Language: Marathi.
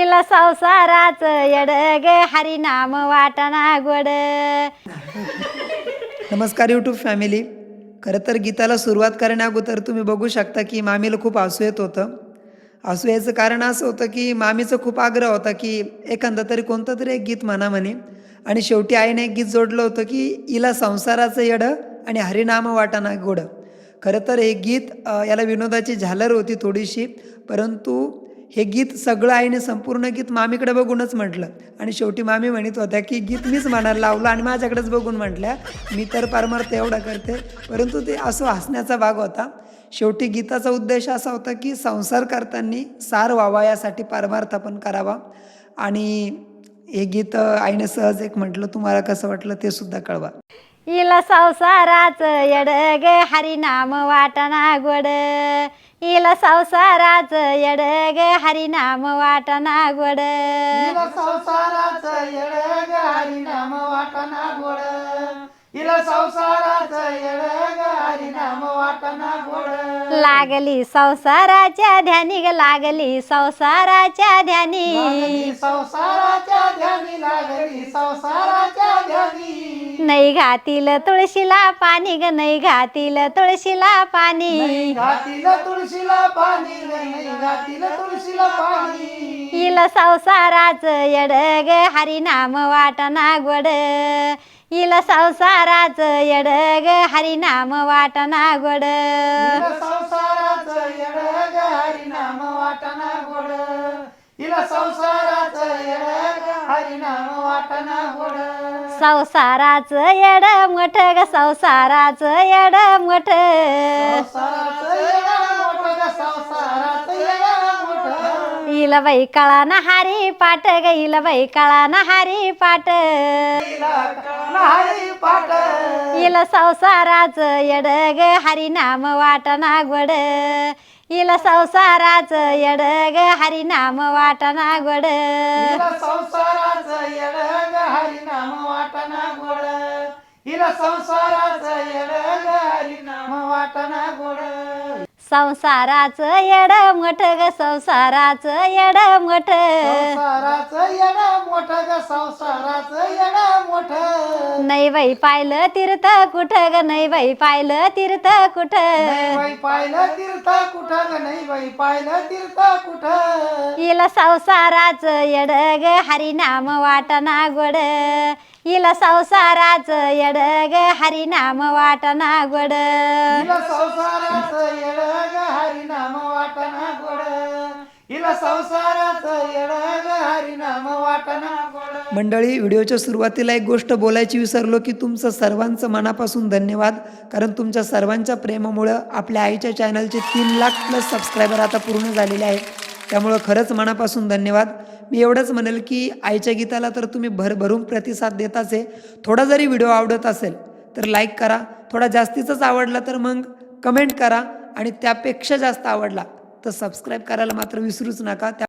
इला संसाराच येड ग हरिनाम वाटाणा गोड. नमस्कार यूट्यूब फॅमिली खरं तर गीताला सुरुवात करण्या अगोदर तुम्ही बघू शकता की मामीला खूप आसू येत होतं. आसू यायचं कारण असं होतं की मामीचं खूप आग्रह होता की एखादा तरी कोणतं तरी एक गीत म्हणा म्हणे. आणि शेवटी आईने एक गीत जोडलं होतं की इला संसाराचं येडं आणि हरिनाम वाटाणा गोड. खरं तर हे गीत याला विनोदाची झालर होती थोडीशी परंतु हे गीत सगळं आईने संपूर्ण गीत मामीकडे बघूनच म्हटलं. आणि शेवटी मामी म्हणत होत्या की गीत मीच म्हणायला लावलं आणि माझ्याकडेच बघून म्हटल्या. मी तर परमार्थ एवढा करते. परंतु ते असं हसण्याचा भाग होता. शेवटी गीताचा उद्देश असा होता की संसार करताना सार व्हावा यासाठी परमार्थ पण करावा. आणि हे गीत आईने सहज एक म्हटलं तुम्हाला कसं वाटलं ते सुद्धा कळवा. इला संसाराच येड ग हरिनाम वाटना गोड. इला संसाराच येड ग हरिनाम वाटना गोड. हिला संसाराचं येड ग हरिनाम वाटना गोड. हिला संसाराचं येड ग हरिनाम वाटना गोड. लागली संसाराच्या ध्यानी ग लागली संसाराच्या ध्यानी. लागली संसाराच्या ध्यानी लागली संसाराच्या ध्यानी नाही घातील तुळशीला पाणी ग नाही घातील तुळशीला पाणी. घातील तुळशीला पाणी नाही घातील तुळशीला पाणी. इल संसाराच येड ग हरिनाम वाटना गोड. इल संसाराच येड ग हरिनाम वाटना गोड. हिला संसाराचं येड ग हरिनाम वाटना गोड. हिला संसाराचं येड ग हरिनाम गोड संसाराच येड मोठ ग संसाराच येड मोठ संसाराचं येडं मोठं ग, संसाराचं येडं मोठं. इल बाई कळा नहारी पाट ग इल बाई कळा पाट तिला कळणारी पाट. इल संसाराच येड ग हरिनाम वाटना गोड इल संसाराच येड ग हरिनाम वाटना गोड. हिला संसाराचं येडं ग, हरिनाम वाटना गोड. हिला संसाराचं येडं ग, हरिनाम वाटना गोड. संसाराच येड मोठ ग संसाराचं येडं मोठं. ग संसाराचं येडं मोठं. नाही बाई पाहिलं तीर्थ कुठ ग? नाही बाई पाहिलं तीर्थ कुठ? नाही बाई पाहिलं तीर्थ कुठं ग? नाही बाई पाहिलं तीर्थ कुठं? इल संसाराच येड ग? हरिनाम वाटना गोड. इल संसाराच येड ग? हरिनाम वाटना गोड. हिला संसाराचं येडं ग? हरिनाम वाटना गोड. हिला संसाराचं हरिनाम वाटना गोड मंडळी व्हिडिओच्या सुरुवातीला एक गोष्ट बोलायची विसरलो की तुमचं सर्वांचं मनापासून धन्यवाद. कारण तुमच्या सर्वांच्या प्रेमामुळं आपल्या आईच्या चॅनलचे तीन लाख प्लस सबस्क्रायबर आता पूर्ण झालेले आहेत. त्यामुळं खरंच मनापासून धन्यवाद. मी एवढंच म्हणेल की आईच्या गीताला तर तुम्ही भरभरून प्रतिसाद देताच आहे. थोडा जरी व्हिडिओ आवडत असेल तर लाईक करा. थोडा जास्तीचाच आवडला तर मग कमेंट करा आणि त्यापेक्षा जास्त आवडला तर सबस्क्राईब करायला मात्र विसरूच नका. त्या